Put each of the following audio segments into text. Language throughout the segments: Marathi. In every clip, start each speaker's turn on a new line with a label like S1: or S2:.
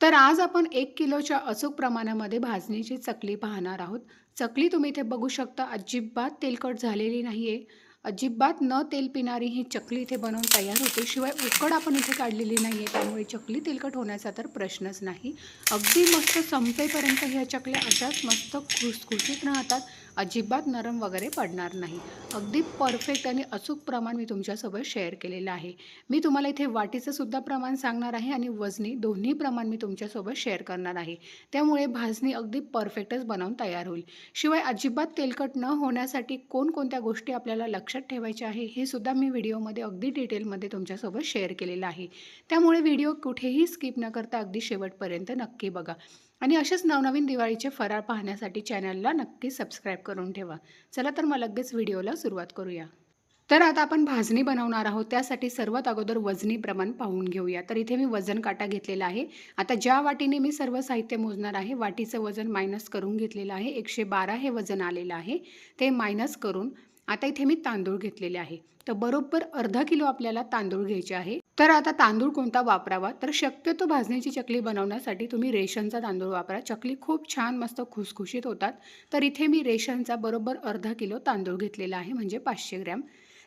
S1: तर आज आपण एक किलोच्या अचूक प्रमाणामध्ये भाजणीची चकली पाहणार आहोत. चकली तुम्ही इथे बघू शकता अजिबात तेलकट झालेली नाही आहे अजिबात न तेल पिणारी ही चकली इथे बनवून तयार होते. शिवाय उकड आपण इथे काढलेली नाही आहे त्यामुळे चकली तेलकट होण्याचा तर प्रश्नच नाही. अगदी मस्त संपेपर्यंत ह्या चकल्या अशाच मस्त खुसखुशीत राहतात. अजिबात नरम वगैरे पडणार नाही. अगदी परफेक्ट आणि अचूक प्रमाण मी तुमच्यासोबत शेअर केलेलं आहे. मी तुम्हाला इथे वाटीचं सुद्धा प्रमाण सांगणार आहे आणि वजनी दोन्ही प्रमाण मी तुमच्यासोबत शेअर करणार आहे. त्यामुळे भाजणी अगदी परफेक्टच बनवून तयार होईल. शिवाय अजिबात तेलकट न होण्यासाठी कोणकोणत्या गोष्टी आपल्याला लक्षात ठेवायच्या आहे हे सुद्धा मी व्हिडिओमध्ये अगदी डिटेलमध्ये तुमच्यासोबत शेअर केलेलं आहे. त्यामुळे व्हिडिओ कुठेही स्किप न करता अगदी शेवटपर्यंत नक्की बघा. आणि असेच नवनवीन दिवाळीचे फराळ पाहण्यासाठी चॅनलला नक्की सबस्क्राईब करून ठेवा. चला तर मग लगेच व्हिडिओला सुरुवात करूया. तर आता आपण भाजणी बनवणार आहोत. त्यासाठी सर्वात अगोदर वजनी प्रमाण पाहून घेऊया. तर इथे मी वजन काटा घेतलेला आहे. आता ज्या वाटीने मी सर्व साहित्य मोजणार आहे वाटीचं वजन मायनस करून घेतलेलं आहे. एकशे बारा हे वजन आलेलं आहे. ते मायनस करून आता इथे मी तांदूळ घेतलेले आहे. तर बरोबर अर्धा किलो आपल्याला तांदूळ घ्यायचे आहे. तर आता तांदूळ कोणता वापरावा? तर शक्यतो भाजणीची चकली बनवण्यासाठी तुम्ही रेशनचा तांदूळ वापरा. चकली खूप छान मस्त खुसखुशीत होतात. तर इथे मी रेशनचा बरोबर अर्धा किलो तांदूळ घेतलेला आहे म्हणजे पाचशे ग्रॅम.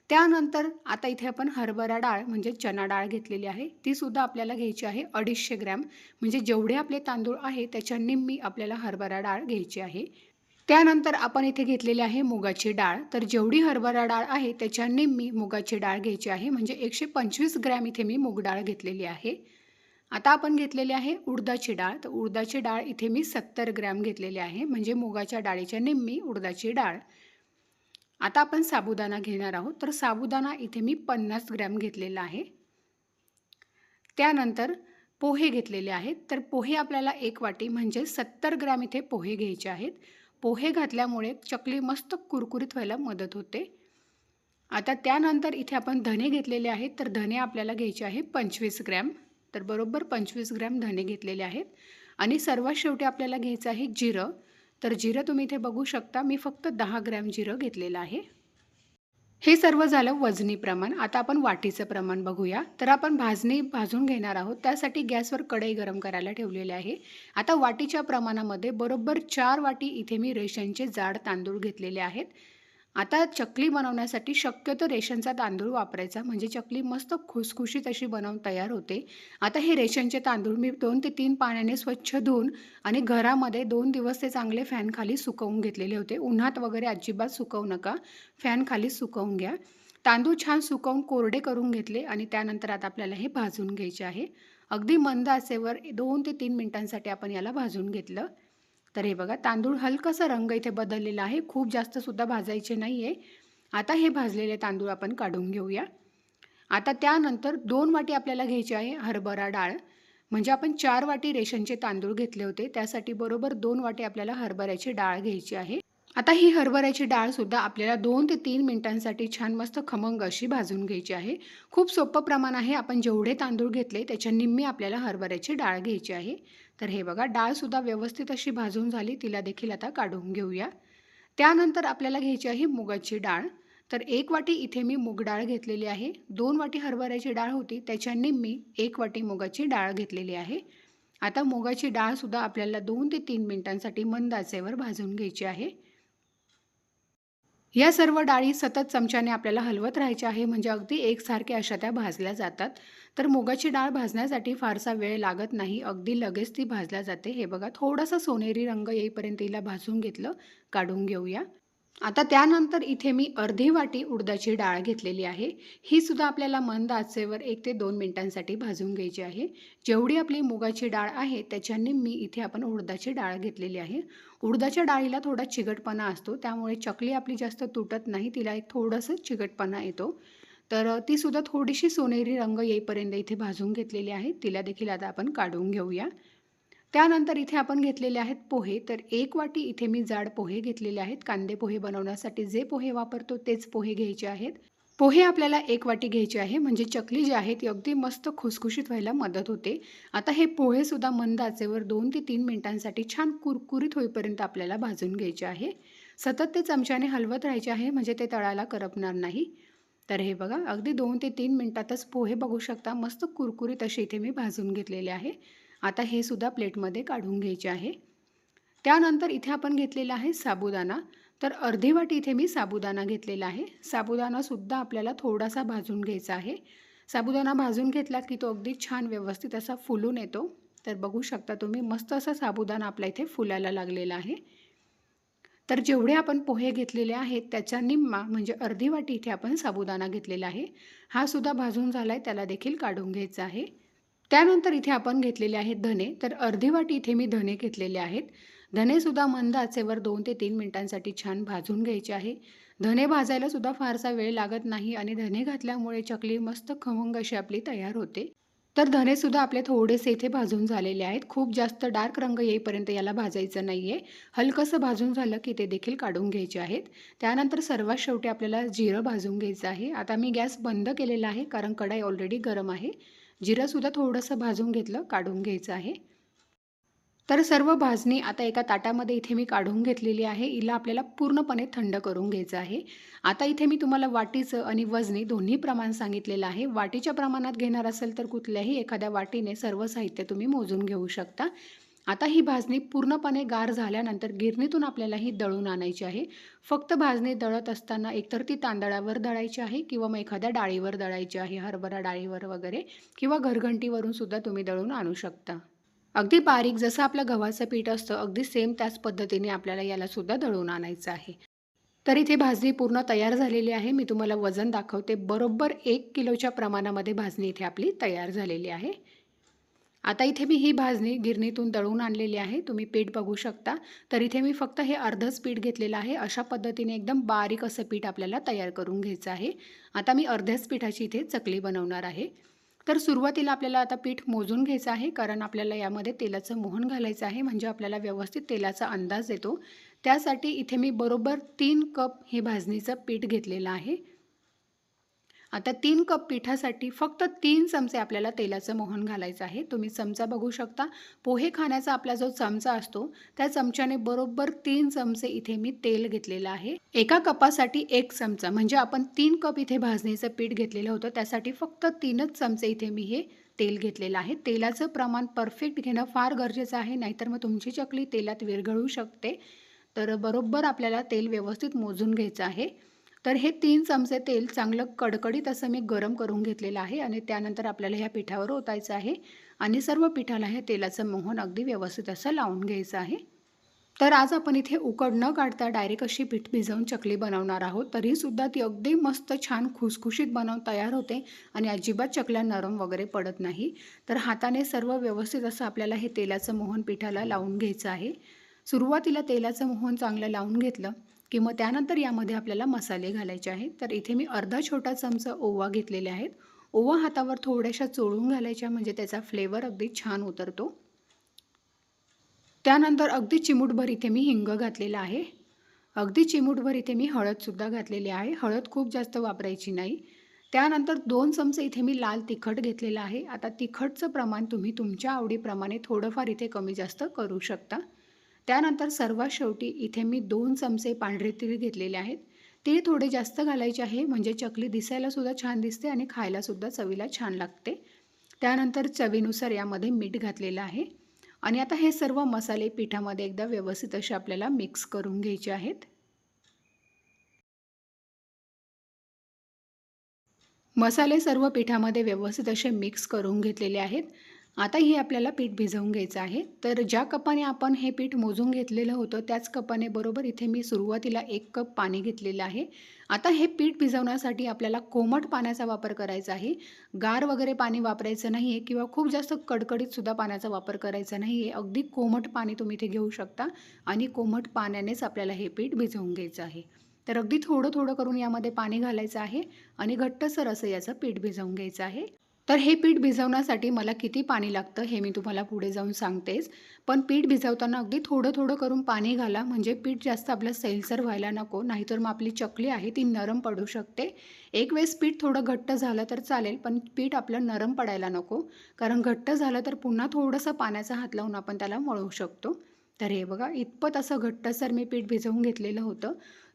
S1: त्यानंतर आता इथे आपण हरभरा डाळ म्हणजे चना डाळ घेतलेली आहे. तीसुद्धा आपल्याला घ्यायची आहे अडीचशे ग्रॅम. म्हणजे जेवढे आपले तांदूळ आहे त्याच्या निम्मी आपल्याला हरभरा डाळ घ्यायची आहे. त्यानंतर आपण इथे घेतलेली आहे मुगाची डाळ. तर जेवढी हरभरा डाळ आहे त्याच्या निम्मी मुगाची डाळ घ्यायची आहे. म्हणजे एकशे पंचवीस ग्रॅम इथे मी मूग डाळ घेतलेली आहे. आता आपण घेतलेली आहे उडदाची डाळ. तर उडदाची डाळ इथे मी सत्तर ग्रॅम घेतलेली आहे. म्हणजे मुगाच्या डाळीच्या निम्मी उडदाची डाळ. आता आपण साबुदाणा घेणार आहोत. तर साबुदाणा इथे मी पन्नास ग्रॅम घेतलेला आहे. त्यानंतर पोहे घेतलेले आहेत. तर पोहे आपल्याला एक वाटी म्हणजे सत्तर ग्रॅम इथे पोहे घ्यायचे आहेत. पोहे घातल्यामुळे चकली मस्त कुरकुरीत व्हायला मदत होते. आता त्यानंतर इथे आपण धने घेतलेले आहेत. तर धने आपल्याला घ्यायचे आहे पंचवीस ग्रॅम. तर बरोबर पंचवीस ग्रॅम धने घेतलेले आहेत. आणि सर्वात शेवटी आपल्याला घ्यायचं आहे जिरं. तर जिरं तुम्ही इथे बघू शकता. मी फक्त दहा ग्रॅम जिरं घेतलेलं आहे. हे सर्व झालं वजनी प्रमाण. आता आपण वाटीचं प्रमाण बघूया. तर आपण भाजणी भाजून घेणार आहोत. त्यासाठी गॅसवर कढई गरम करायला ठेवलेले आहे. आता वाटीच्या प्रमाणामध्ये बरोबर चार वाटी इथे मी रेशनचे जाड तांदूळ घेतलेले आहेत. आता चकली बनवण्यासाठी शक्यतो रेशनचा तांदूळ वापरायचा. म्हणजे चकली मस्त खुसखुशीत अशी बनवून तयार होते. आता हे रेशनचे तांदूळ मी दोन ते तीन पाण्याने स्वच्छ धुवून आणि घरामध्ये दोन दिवस ते चांगले फॅन खाली सुकवून घेतलेले होते. उन्हात वगैरे अजिबात सुकवू नका. फॅन खाली सुकवून घ्या. तांदूळ छान सुकवून कोरडे करून घेतले आणि त्यानंतर आता आपल्याला हे भाजून घ्यायचे आहे. अगदी मंद आचेवर दोन ते तीन मिनटांसाठी आपण याला भाजून घेतलं. तर हे बघा तांदूळ हलकासा रंग इथे बदललेला आहे. खूप जास्त सुद्धा भाजायचे नाही आहे आता हे भाजलेले तांदूळ आपण काढून घेऊया. आता त्यानंतर दोन वाटी आपल्याला घ्यायची आहे हरभरा डाळ. म्हणजे आपण चार वाटी रेशनचे तांदूळ घेतले होते. त्यासाठी बरोबर दोन वाटी आपल्याला हरभऱ्याची डाळ घ्यायची आहे. आता ही हरभऱ्याची डाळसुद्धा आपल्याला दोन ते तीन मिनिटांसाठी छान मस्त खमंग अशी भाजून घ्यायची आहे. खूप सोपं प्रमाण आहे आपण जेवढे तांदूळ घेतले त्याच्या निम्मी आपल्याला हरभऱ्याची डाळ घ्यायची आहे. तर हे बघा डाळसुद्धा व्यवस्थित अशी भाजून झाली तिला देखील आता काढून घेऊया. त्यानंतर आपल्याला घ्यायची आहे मुगाची डाळ. तर एक वाटी इथे मी मूग डाळ घेतलेली आहे. दोन वाटी हरभऱ्याची डाळ होती त्याच्याने मी एक वाटी मुगाची डाळ घेतलेली आहे. आता मुगाची डाळसुद्धा आपल्याला दोन ते तीन मिनिटांसाठी मंद आचेवर भाजून घ्यायची आहे. या सर्व डाळी सतत चमच्याने आपल्याला हलवत राहायच्या आहे म्हणजे अगदी एकसारख्या अशा त्या भाजल्या जातात. तर मुगाची डाळ भाजण्यासाठी फारसा वेळ लागत नाही अगदी लगेच ती भाजल्या जाते. हे बघा थोडासा सोनेरी रंग येईपर्यंत तिला भाजून घेतलं. काढून घेऊया. आता त्यानंतर इथे मी अर्धी वाटी उडदाची डाळ घेतलेली आहे. ही सुद्धा आपल्याला मंद आचेवर एक ते दोन मिनिटांसाठी भाजून घ्यायची आहे. जेवढी आपली मुगाची डाळ आहे त्याच्याने मी इथे आपण उडदाची डाळ घेतलेली आहे. उडदाच्या डाळीला थोडा चिकटपणा असतो त्यामुळे चकली आपली जास्त तुटत नाही तिला एक थोडंसं चिकटपणा येतो. तर ती सुद्धा थोडीशी सोनेरी रंग येईपर्यंत इथे भाजून घेतलेली आहे. तिला देखील आता आपण काढून घेऊया. त्यानंतर इथे आपण घेतलेले आहेत पोहे. तर एक वाटी इथे मी जाड पोहे घेतलेले आहेत. कांदे पोहे बनवण्यासाठी जे पोहे वापरतो तेच पोहे घ्यायचे आहेत. पोहे आपल्याला एक वाटी घ्यायचे आहे. म्हणजे चकली जी आहे ती अगदी मस्त खुसखुशीत व्हायला मदत होते. आता हे पोहेसुद्धा मंद आचेवर दोन ते तीन मिनिटांसाठी छान कुरकुरीत होईपर्यंत आपल्याला भाजून घ्यायचे आहे. सतत ते चमच्याने हलवत राहायचे आहे. म्हणजे ते तळाला करपणार नाही. तर हे बघा अगदी दोन ते तीन मिनटातच पोहे बघू शकता. मस्त कुरकुरीत असे इथे मी भाजून घेतलेले आहे. आता हे सुद्धा प्लेटमध्ये काढून घ्यायचे आहे. त्यानंतर इथे आपण घेतलेला आहे साबुदाणा. तर अर्धी वाटी इथे मी साबुदाणा घेतलेला आहे. साबुदाणासुद्धा आपल्याला थोडासा भाजून घ्यायचा आहे. साबुदाणा भाजून घेतला की तो अगदी छान व्यवस्थित असा फुलून येतो. तर बघू शकता तुम्ही मस्त असा साबुदाणा आपला इथे फुलायला लागलेला आहे. तर जेवढे आपण पोहे घेतलेले आहेत त्याच्या निम्मा म्हणजे अर्धी वाटी इथे आपण साबुदाणा घेतलेला आहे. हा सुद्धा भाजून झाला आहे त्याला देखील काढून घ्यायचा आहे. त्यानंतर इथे आपण घेतलेले आहेत धने. तर अर्धी वाटी इथे मी धने घेतलेले आहेत. धनेसुद्धा मंद आचेवर दोन ते तीन मिनिटांसाठी छान भाजून घ्यायचे आहे. धने भाजायला सुद्धा फारसा वेळ लागत नाही आणि धने घातल्यामुळे चकली मस्त खमंग अशी आपली तयार होते. तर धनेसुद्धा आपले थोडेसे इथे भाजून झालेले आहेत. खूप जास्त डार्क रंग येईपर्यंत याला भाजायचं नाही आहे हलकंसं भाजून झालं की ते देखील काढून घ्यायचे आहेत. त्यानंतर सर्वात शेवटी आपल्याला जिरं भाजून घ्यायचं आहे. आता मी गॅस बंद केलेला आहे कारण कढाई ऑलरेडी गरम आहे. जिरंसुद्धा थोडंसं भाजून घेतलं काढून घ्यायचं आहे. तर सर्व भाजणी आता एका ताटामध्ये इथे मी काढून घेतलेली आहे. हिला आपल्याला पूर्णपणे थंड करून घ्यायचं आहे. आता इथे मी तुम्हाला वाटीचं आणि वजनी दोन्ही प्रमाण सांगितलेलं आहे. वाटीच्या प्रमाणात घेणार असेल तर कुठल्याही एखाद्या वाटीने सर्व साहित्य तुम्ही मोजून घेऊ शकता. आता ही भाजणी पूर्णपणे गार झाल्यानंतर गिरणीतून आपल्याला ही दळून आणायची आहे. फक्त भाजणी दळत असताना एकतर ती तांदळावर दळायची आहे किंवा मग एखाद्या डाळीवर दळायची आहे हरभरा डाळीवर वगैरे किंवा घरघंटीवरून सुद्धा तुम्ही दळून आणू शकता. अगदी बारीक जसं आपलं गव्हाचं पीठ असतं अगदी सेम त्याच पद्धतीने आपल्याला याला सुद्धा दळून आणायचं आहे. तर इथे भाजणी पूर्ण तयार झालेली आहे. मी तुम्हाला वजन दाखवते. बरोबर एक किलोच्या प्रमाणामध्ये भाजणी इथे आपली तयार झालेली आहे. आता इथे मी ही भाजणी गिरणीतून दळून आणलेली आहे. तुम्ही पीठ बघू शकता. तर इथे मी फक्त हे अर्धच पीठ घेतलेलं आहे. अशा पद्धतीने एकदम बारीक असं पीठ आपल्याला तयार करून घ्यायचं आहे. आता मी अर्ध्याच पीठाची इथे चकली बनवणार आहे. तर सुरुवातीला आपल्याला आता पीठ मोजून घ्यायचं आहे. कारण आपल्याला यामध्ये तेलाचं मोहन घालायचं आहे. म्हणजे आपल्याला व्यवस्थित तेलाचा अंदाज येतो. त्यासाठी इथे मी बरोबर तीन कप हे भाजणीचं पीठ घेतलेलं आहे. आता तीन कप पिठासाठी फक्त तीन चमचे आपल्याला तेलाचं मोहन घालायचं आहे. तुम्ही चमचा बघू शकता. पोहे खाण्याचा आपला जो चमचा असतो त्या चमच्याने बरोबर तीन चमचे इथे मी तेल घेतलेलं आहे. एका कपासाठी एक चमचा म्हणजे आपण तीन कप इथे भाजणीचं पीठ घेतलेलं होतं त्यासाठी फक्त तीनच चमचे इथे मी हे तेल घेतलेलं आहे. तेलाचं प्रमाण परफेक्ट घेणं फार गरजेचं आहे नाहीतर मग तुमची चकली तेलात विरघळू शकते. तर बरोबर आपल्याला तेल व्यवस्थित मोजून घ्यायचं आहे. तर हे तीन चमचे तेल चांगलं कडकडीत असं मी गरम करून घेतलेलं आहे आणि त्यानंतर आपल्याला ह्या पिठावर ओतायचं आहे आणि सर्व पिठाला हे तेलाचं मोहन अगदी व्यवस्थित असं लावून घ्यायचं आहे. तर आज आपण इथे उकड न काढता डायरेक्ट अशी पीठ भिजवून चकली बनवणार आहोत. तरीसुद्धा ती अगदी मस्त छान खुसखुशीत बनवून तयार होते आणि अजिबात चकल्या नरम वगैरे पडत नाही. तर हाताने सर्व व्यवस्थित असं आपल्याला हे तेलाचं मोहन पिठाला लावून घ्यायचं आहे. सुरुवातीला तेलाचं मोहन चांगलं लावून घेतलं. की मग त्यानंतर यामध्ये आपल्याला मसाले घालायचे आहेत. तर इथे मी अर्धा छोटा चमचा ओवा घेतलेले आहेत. ओवा हातावर थोड्याशा चोळून घालायच्या म्हणजे त्याचा फ्लेवर अगदी छान उतरतो. त्यानंतर अगदी चिमूटभर इथे मी हिंग घातलेला आहे. अगदी चिमूटभर इथे मी हळदसुद्धा घातलेली आहे. हळद खूप जास्त वापरायची नाही. त्यानंतर दोन चमचे इथे मी लाल तिखट घेतलेलं आहे. आता तिखटचं प्रमाण तुम्ही तुमच्या आवडीप्रमाणे थोडंफार इथे कमी जास्त करू शकता. त्यानंतर सर्वात शेवटी इथे मी दोन चमचे पांढरे तीळ घेतलेले आहेत. तीळ थोडे जास्त घालायचे आहे म्हणजे चकली दिसायलासुद्धा छान दिसते आणि खायलासुद्धा चवीला छान लागते. त्यानंतर चवीनुसार यामध्ये मीठ घातलेलं आहे. आणि आता हे सर्व मसाले पिठामध्ये एकदा व्यवस्थित असे आपल्याला मिक्स करून घ्यायचे आहेत. मसाले सर्व पिठामध्ये व्यवस्थित असे मिक्स करून घेतलेले आहेत. आता हे आपल्याला पीठ भिजवून घ्यायचं आहे. तर ज्या कपाने आपण हे पीठ मोजून घेतलेलं होतं त्याच कपाने बरोबर इथे मी सुरुवातीला एक कप पाणी घेतलेलं आहे. आता हे पीठ भिजवण्यासाठी आपल्याला कोमट पाण्याचा वापर करायचा आहे. गार वगैरे पाणी वापरायचं नाही आहे किंवा खूप जास्त कडकडीतसुद्धा पाण्याचा वापर करायचा नाही आहे अगदी कोमट पाणी तुम्ही इथे घेऊ शकता आणि कोमट पाण्यानेच आपल्याला हे पीठ भिजवून घ्यायचं आहे. तर अगदी थोडं थोडं करून यामध्ये पाणी घालायचं आहे आणि घट्टसर असं याचं पीठ भिजवून घ्यायचं आहे. तर हे पीठ भिजवण्यासाठी मला किती पाणी लागतं हे मी तुम्हाला पुढे जाऊन सांगतेच. पण पीठ भिजवताना अगदी थोडं थोडं करून पाणी घाला. म्हणजे पीठ जास्त आपलं सैलसर व्हायला नको. नाहीतर मग आपली चकली आहे ती नरम पडू शकते. एक वेळेस पीठ थोडं घट्ट झालं तर चालेल पण पीठ आपलं नरम पडायला नको. कारण घट्ट झालं तर पुन्हा थोडंसं पाण्याचा हात लावून आपण त्याला मळू शकतो. तर हे बघा इतपत असं घट्टसर मी पीठ भिजवून घेतलेलं होतं.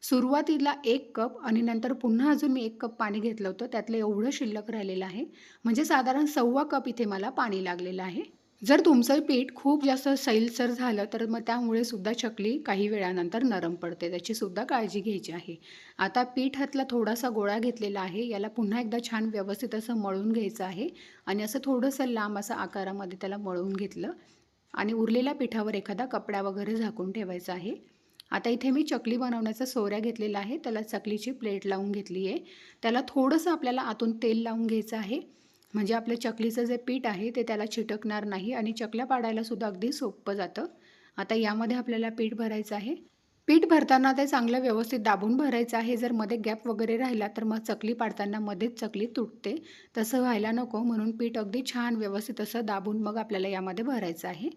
S1: सुरुवातीला एक कप आणि नंतर पुन्हा अजून मी एक कप पाणी घेतलं होतं. त्यातलं एवढं शिल्लक राहिलेलं आहे. म्हणजे साधारण सव्वा कप इथे मला पाणी लागलेलं आहे. जर तुमचं पीठ खूप जास्त सैलसर झालं तर मग त्यामुळे सुद्धा चकली काही वेळानंतर नरम पडते. त्याची सुद्धा काळजी घ्यायची आहे. आता पीठ हातला थोडासा गोळा घेतलेला आहे. याला पुन्हा एकदा छान व्यवस्थित असं मळून घ्यायचं आहे. आणि असं थोडंसं लांब असं आकारामध्ये त्याला मळून घेतलं. आणि उरलेल्या पिठावर एखादा कपडा वगैरे झाकून ठेवायचा आहे. आता इथे मी चकली बनवण्याचा सोऱ्या घेतलेला आहे. त्याला चकलीची प्लेट लावून घेतली आहे. त्याला थोडंसं आपल्याला आतून तेल लावून घ्यायचं आहे. म्हणजे आपल्या चकलीचं जे पीठ आहे ते त्याला चिटकणार नाही आणि चकल्या पाडायलासुद्धा अगदी सोपं जातं. आता यामध्ये आपल्याला पीठ भरायचं आहे. पीठ भरताना ते चांगलं व्यवस्थित दाबून भरायचं आहे. जर मध्ये गॅप वगैरे राहिला तर मग चकली पाडताना मध्येच चकली तुटते. तसं व्हायला नको. म्हणून पीठ अगदी छान व्यवस्थित असं दाबून मग आपल्याला यामध्ये भरायचं आहे.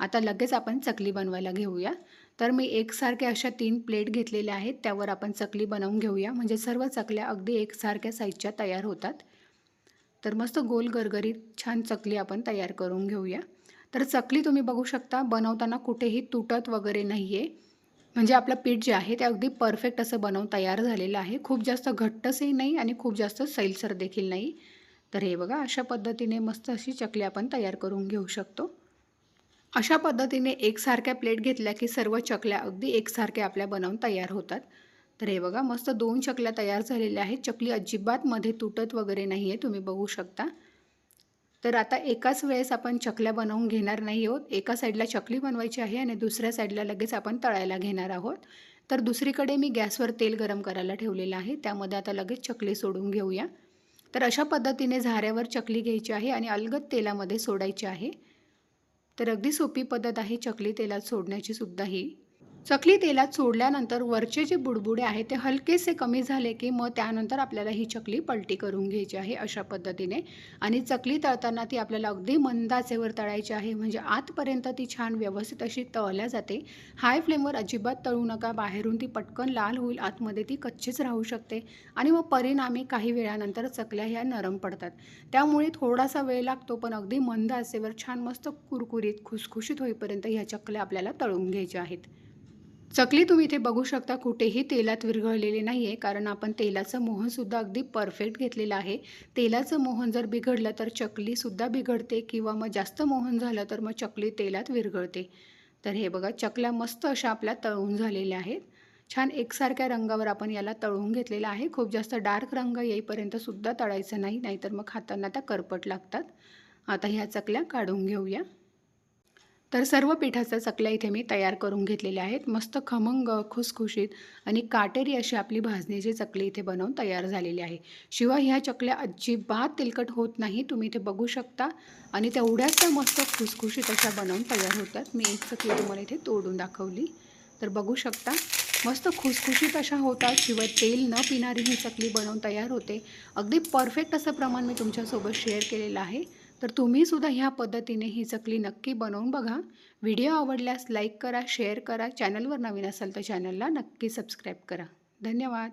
S1: आता लगेच आपण चकली बनवायला घेऊया. तर मी एकसारख्या अशा तीन प्लेट घेतलेल्या आहेत. त्यावर आपण चकली बनवून घेऊया. म्हणजे सर्व चकल्या अगदी एकसारख्या साईजच्या तयार होतात. तर मस्त गोल गरगरीत छान चकली आपण तयार करून घेऊया. तर चकली तुम्ही बघू शकता बनवताना कुठेही तुटत वगैरे नाही आहे म्हणजे आपलं पीठ जे आहे ते अगदी परफेक्ट असं बनवून तयार झालेलं आहे. खूप जास्त घट्टसही नाही आणि खूप जास्त सैलसर देखील नाही. तर हे बघा अशा पद्धतीने मस्त अशी चकली आपण तयार करून घेऊ शकतो. अशा पद्धतीने एकसारख्या प्लेट घेतल्या की सर्व चकल्या अगदी एकसारख्या आपल्या बनवून तयार होतात. तर हे बघा मस्त दोन चकल्या तयार झालेल्या आहेत. चकली अजिबात मध्ये तुटत वगैरे नाही आहे तुम्ही बघू शकता. तर आता एकाच वेळेस आपण चकल्या बनवून घेणार नाही आहोत. एका साईडला चकली बनवायची आहे आणि दुसऱ्या साईडला लगेच आपण तळायला घेणार आहोत. तर दुसरीकडे मी गॅसवर तेल गरम करायला ठेवलेलं आहे. त्यामध्ये आता लगेच चकली सोडून घेऊया. तर अशा पद्धतीने झाऱ्यावर चकली घ्यायची आहे आणि अलगद तेलामध्ये सोडायची आहे. तर अगदी सोपी पद्धत आहे चकली तेलात सोडण्याची सुद्धा ही चकली तेलात सोडल्यानंतर वरचे जे बुडबुडे आहेत ते हलकेसे कमी झाले की मग त्यानंतर आपल्याला ही चकली पलटी करून घ्यायची आहे अशा पद्धतीने. आणि चकली तळताना ती आपल्याला अगदी मंदाचेवर तळायची आहे म्हणजे आतपर्यंत ती छान व्यवस्थित अशी तळल्या जाते. हाय फ्लेमवर अजिबात तळू नका बाहेरून ती पटकन लाल होईल आतमध्ये ती कच्चीच राहू शकते. आणि मग परिणामी काही वेळानंतर चकल्या ह्या नरम पडतात. त्यामुळे थोडासा वेळ लागतो पण अगदी मंद आचेवर छान मस्त कुरकुरीत खुसखुशीत होईपर्यंत ह्या चकल्या आपल्याला तळून घ्यायच्या आहेत. चकली तुम्ही इथे बघू शकता कुठेही तेलात विरघळलेले नाही आहे कारण आपण तेलाचं मोहनसुद्धा अगदी परफेक्ट घेतलेलं आहे. तेलाचं मोहन जर बिघडलं तर चकलीसुद्धा बिघडते किंवा मग जास्त मोहन झालं तर मग चकली तेलात विरघळते. तर हे बघा चकल्या मस्त अशा आपल्या तळून झालेल्या आहेत. छान एकसारख्या रंगावर आपण याला तळून घेतलेला आहे. खूप जास्त डार्क रंग येईपर्यंतसुद्धा तळायचं नाही नाहीतर मग खाताना त्या करपट लागतात. आता ह्या चकल्या काढून घेऊया. तर सर्व पिठाच्या चकल्या इथे मी तयार करून घेतलेल्या आहेत. मस्त खमंग खुसखुशीत आणि काटेरी अशी आपली भाजणीची चकली इथे बनवून तयार झालेली आहे. शिवाय ह्या चकल्या अजिबात तेलकट होत नाही. तुम्ही इथे बघू शकता. आणि तेवढ्याच त्या मस्त खुसखुशीत अशा बनवून तयार होतात. मी एक चकली तुम्हाला इथे तोडून दाखवली. तर बघू शकता. मस्त खुसखुशीत अशा होतात. शिवाय तेल न पिणारी ही चकली बनवून तयार होते. अगदी परफेक्ट असं प्रमाण मी तुमच्यासोबत शेअर केलेलं आहे. तर तुम्हीसुद्धा ह्या पद्धतीने ही चकली नक्की बनवून बघा. व्हिडिओ आवडल्यास लाईक करा शेअर करा. चॅनलवर नवीन असाल तर चॅनलला नक्की सबस्क्राईब करा. धन्यवाद.